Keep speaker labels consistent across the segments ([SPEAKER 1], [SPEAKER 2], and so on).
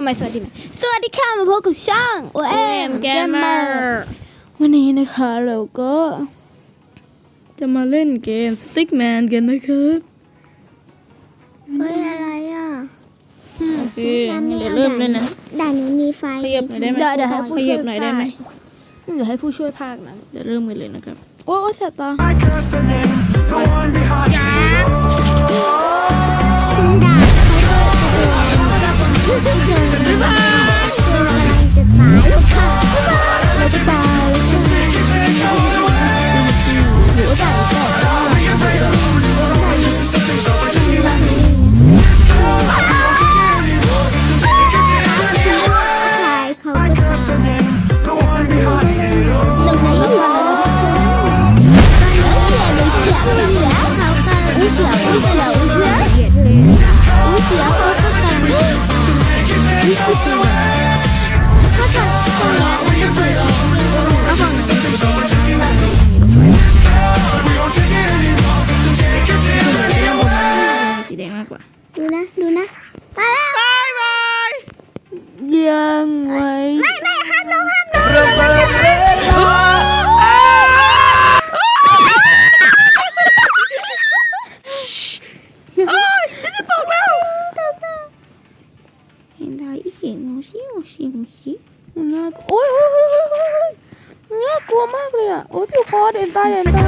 [SPEAKER 1] เอาใหม่สวัสดีไหมสวัสดีค่ะมาพบกับช่องโอเอ็ม
[SPEAKER 2] OM Gamer
[SPEAKER 1] วันนี้นะคะเราก็
[SPEAKER 2] จะมาเล่นเกม Stickman กันนะครับ
[SPEAKER 3] เฮ้ยอะไรอะ
[SPEAKER 2] โอเคเดี๋ยวเริ่มเลยนะ
[SPEAKER 3] ด่านนี้มีไฟ
[SPEAKER 2] ขยับหน่อยได้ไหม
[SPEAKER 1] เดี๋ยวเดี๋ยวให้ผู้
[SPEAKER 2] ข
[SPEAKER 1] ช่
[SPEAKER 2] ยั
[SPEAKER 1] วย
[SPEAKER 2] บหน่อยได้ไหม
[SPEAKER 1] เดี๋ยวให้ผู้ช่วยภาคนะ
[SPEAKER 2] เดี๋ยวเริ่มกันเลยนะครับ
[SPEAKER 1] โอ้ยโอ้ยแสบตา
[SPEAKER 3] คุณด่า เมา
[SPEAKER 2] ก
[SPEAKER 3] เล
[SPEAKER 1] ยอะโอ้ยผิวคอเด่นตาเด่นตา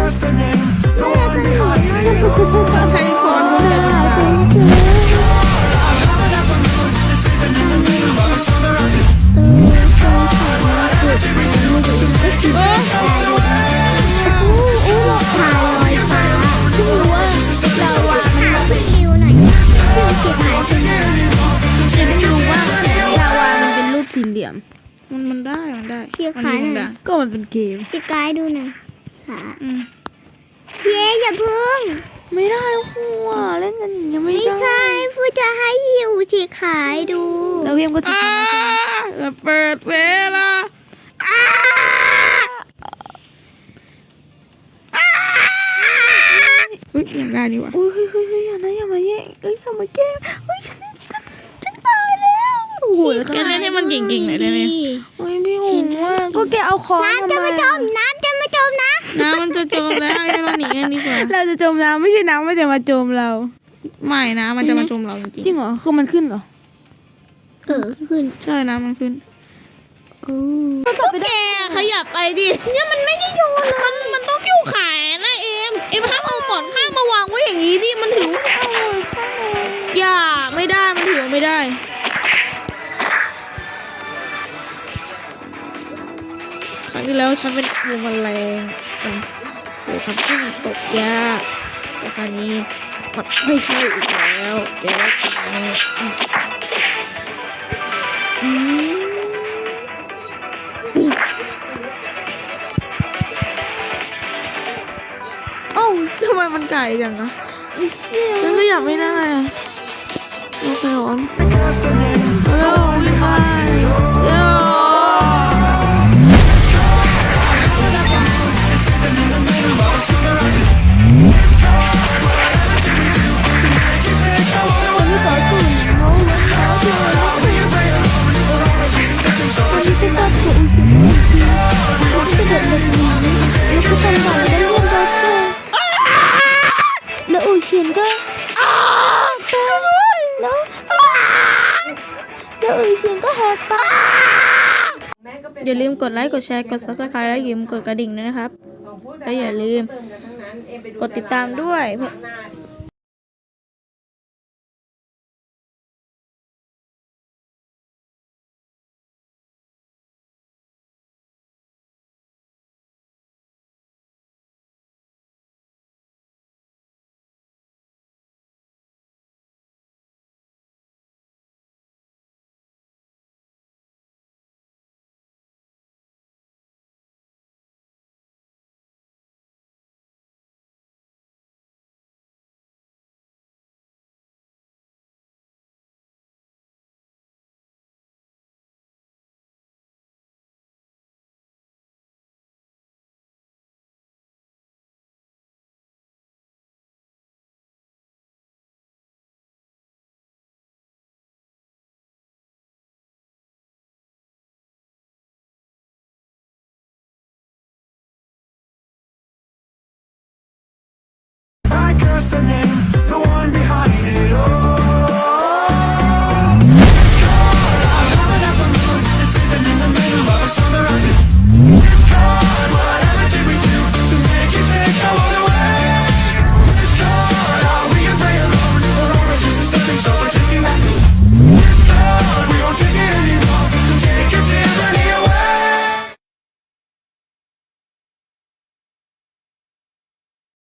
[SPEAKER 3] ไม่อยากจะหนีมากเลย
[SPEAKER 2] ไทยคอน
[SPEAKER 1] น้าจริงจริง
[SPEAKER 3] ถ่ายลอยฟ้าเพิ่งรู้ว่าเราอะมันมาพี่ริวหน่อยพี่ริวเก็บหายไปไหน
[SPEAKER 1] จะไม่รู้ว่าลาวามันเป็นรูปสี่เหลี่ยม
[SPEAKER 2] มันมัน ได้มันได้
[SPEAKER 3] เชียร์
[SPEAKER 2] มัน
[SPEAKER 3] ขา
[SPEAKER 2] ยิง
[SPEAKER 3] หน่
[SPEAKER 2] ได้
[SPEAKER 3] อย
[SPEAKER 1] ก็มันเป็นเกม
[SPEAKER 3] จิกายดูหน่อยขา
[SPEAKER 2] อืม
[SPEAKER 3] เย้อย่าพึ่ง
[SPEAKER 1] ไม่ได้ครูอะเล่นกันอย่างเงี้ยไม่
[SPEAKER 3] ไม่
[SPEAKER 1] ได้
[SPEAKER 3] ใช่ฟูจะให้หิวจิขายดู
[SPEAKER 1] แล้วเวียมก็จะ
[SPEAKER 2] อ่า
[SPEAKER 1] ชนะใช่ไหม
[SPEAKER 2] จะเปิดเวลาอ่าอ่าเฮ้ยยังได้นี่หวะ
[SPEAKER 1] อุ้ยเฮ้ยเฮ้ยเฮ้ยอย่านะอย่ามาแย่งเอ้ยอย่ามาแกล้งเฮ้ยฉันฉันฉันตายแล้วโอ้โหแล้ว
[SPEAKER 2] แกเล่นให้มันเก่งๆหน่อยได้ไหม
[SPEAKER 1] เฮ้ยพี่อุ๋งอะ ก็แกเอาค้อน
[SPEAKER 3] น้ำ
[SPEAKER 1] ทำ
[SPEAKER 3] จะ
[SPEAKER 1] ไม
[SPEAKER 3] มาจ
[SPEAKER 1] อะ
[SPEAKER 3] มน้ำจะมาจมนะ
[SPEAKER 2] น้ำมันจะจมแล้วให้เราหนีกันดีกว่า
[SPEAKER 1] เราจะจมน้ำไม่ใช่น้ำมันจะมาจมเรา
[SPEAKER 2] ไม่นะมันจะมาจมเราจริง
[SPEAKER 1] จริงเหรอคือมันขึ้นเหรอ
[SPEAKER 3] เออขึ้น
[SPEAKER 2] ๆใช่นะมันขึ้น
[SPEAKER 1] โอ้ก็ไป
[SPEAKER 2] แก
[SPEAKER 1] ได้
[SPEAKER 2] ขยับไปดิเนี่ยมันไม่ได้โยนมันมันต้องอยู่ขายนะเอ็มเอ็มห้ามเอาหมอนข้างมาวางไว้อย่างนี้ดิมันถือ งที่แล้วฉันเป็นงูแมลงเอ็มเดี๋ยวทำให้มันตกยากแต่คราวนี้มันไม่ใช่อีกแล้วแกตายอืมเอ้าทำไมมันไก่จังอะฉันก็อยากไม่ได้อะโอเคหรอเออวิ่งไป อย่าลืมกดไลค์ กดแชร์ กด subscribe และอย่าลืมกดกระดิ่งด้วยนะครับ และอย่าลืม กดติดตามด้วย เพื่อ